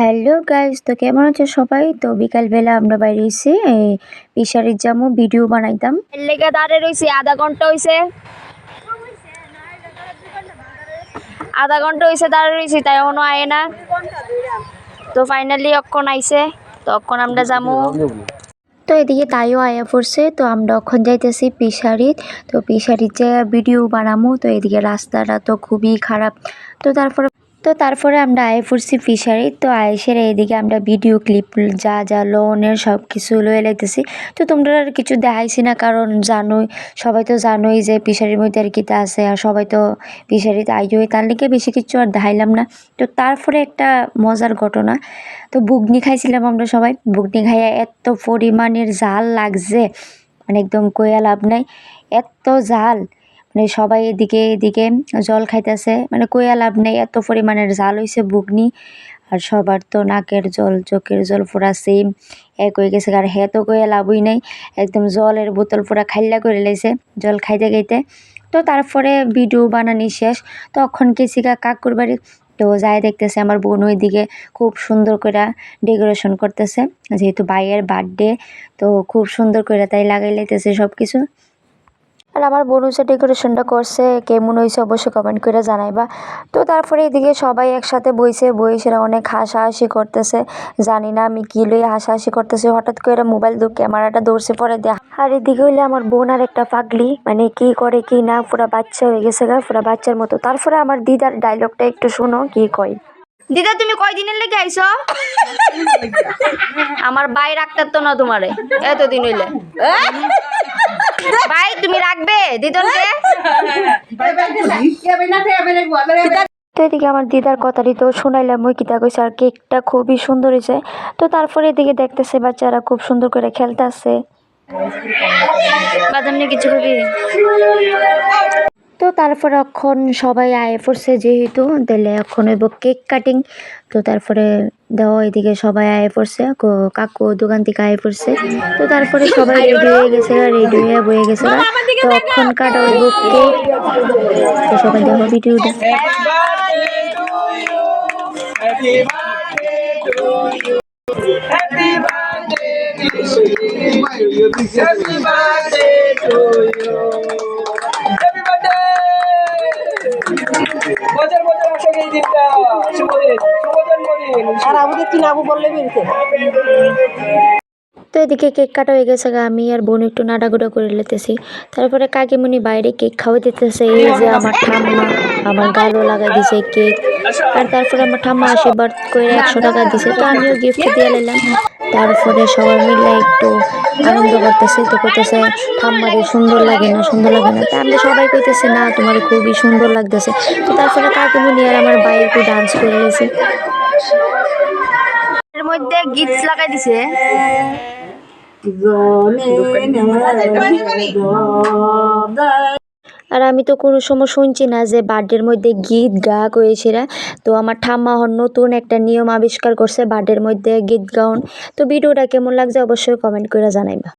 Hello guys তো কেমন আছে সবাই? তো বিকালবেলা আমরা বাইরে এসে পিসারির জামু ভিডিও বানাইতাম। এর লেগে দাঁড়ে রয়েছি আধা ঘণ্টা হইছে। আধা ঘণ্টা হইছে দাঁড়ে রয়েছি তাই এখনও আয় না। তো ফাইনালি অক্ষণ আইছে তো অক্ষণ আমরা যাব তো এদিকে তাইও আয়া পড়ছে তো আমরা এখন যাইতেছি পিসারিত তো পিসারির যে ভিডিও বানামো তো এদিকে রাস্তাটা তো খুবই খারাপ। তো তারপরে তো তারপরে আমরা আয়ে পড়ছি ফিশারি। তো আয়েসের এইদিকে আমরা ভিডিও ক্লিপ যা যা লোনের সব কিছু লয়ে লাইতেছি। তো তোমরা আর কিছু দেখাইছি না, কারণ জানোই, সবাই তো জানোই যে ফিশারির মধ্যে আর কিতা আছে, আর সবাই তো ফিশারিতে আইজই তার লিগে বেশি কিছু আর দেখাইলাম না। তো তারপরে একটা মজার ঘটনা। তো বুগনি খাইছিলাম আমরা সবাই। বুগনি খাইয়া এত পরিমাণের জাল লাগছে মানে একদম কইয়া লাভ নাই। এত জাল মানে সবাই এদিকে এদিকে জল খাইতেছে। মানে কইয়া লাভ নেই, এত পরিমাণের জাল হইছে বুগনি। আর সবার তো নাকের জল, চোখের জল পুরা সেম এক হয়ে গেছে আর হে তো কইয়া লাভই নাই, একদম জলের বোতল পুরা খাইলা করে লাইছে জল খাইতে খাইতে। তো তারপরে ভিডিও বানানি শেষ, তখন গা কাকুর বাড়ি। তো যাই দেখতেছে আমার বোন ওইদিকে খুব সুন্দর করে ডেকোরেশন করতেছে। যেহেতু ভাইয়ের বার্থডে তো খুব সুন্দর করে তাই লাগাই লাইতেছে সব কিছু আর আমার বোন হচ্ছে ডেকোরেশনটা করছে কেমন হয়েছে অবশ্যই কমেন্ট করে জানাইবা। তো তারপরে এদিকে সবাই একসাথে বইছে বইসেরা অনেক হাসাহাসি করতেছে। জানি না আমি কি লই হাসাহাসি করতেছি হঠাৎ করে মোবাইল দু ক্যামেরাটা দৌড়ছে পরে দেখ আর এদিকে হইলে আমার বোন আর একটা পাগলি মানে কি করে কি না পুরা বাচ্চা হয়ে গেছে গা পুরা বাচ্চার মতো। তারপরে আমার দিদার ডায়লগটা একটু শোনো কি কয়। দিদা তুমি কয়দিনের লেগে আইছো? আমার ভাই রাখতে তো না তোমারে এতদিন হইলে। ভাই তুমি রাখবে? দিদনকে তো এদিকে আমার দিদার কথাটি তো শোনাইলাম ওই কিতা কইছে আর কেকটা খুবই সুন্দর হয়েছে তো তারপরে এদিকে দেখতেছে বাচ্চারা খুব সুন্দর করে খেলতেছে। বাদাম নিয়ে কিছু খাবি তো তারপরে এখন সবাই আয়ে পড়ছে যেহেতু, তাহলে এখন হইব কেক কাটিং তো তারপরে দেওয়া এদিকে সবাই আয়ে পড়ছে কাকু দোকান থেকে আয়ে পড়ছে তো তারপরে সবাই রেডি হয়ে গেছে রেডি হয়ে বয়ে গেছে তো এখন কাটা হইব কেক তো সবাই দেখো ভিডিওটা Happy birthday to you. Happy বছর বছর আসুক এই দিনটা। শুভ দিন শুভ জন্মদিন আর আবুদের তিন আবু বললে বেরিয়েছে তো এদিকে কেক কাটা হয়ে গেছে গা, আমি আর বোন একটু নাড়াগুড়া করে লেতেছি তারপরে কাকিমুনি বাইরে কেক খাওয়াই দিতেছে এই যে আমার ঠাম্মা আমার গালও লাগাই দিছে কেক। আর তারপরে আমার ঠাম্মা আশীর্বাদ করে একশো টাকা দিছে তো আমিও গিফট দিয়ে নিলাম। তারপরে সবাই মিলে একটু আনন্দ করতেছি তো কইতেছে ঠাম্মার সুন্দর লাগে না, সুন্দর লাগে না। তা আমরা সবাই কইতেছি, না, তোমার খুবই সুন্দর লাগতেছে। তো তারপরে কাকিমুনি আর আমার ভাই একটু ডান্স করে এর মধ্যে গিফট লাগাই দিছে। আর আমি তো কোনো সময় শুনছি না যে বার্থডের মধ্যে গীত গা কয়েছিরা তো আমার ঠাম্মা হন নতুন একটা নিয়ম আবিষ্কার করছে বার্থডের মধ্যে গীত গাউন তো ভিডিওটা কেমন লাগছে অবশ্যই কমেন্ট করে জানাইবা।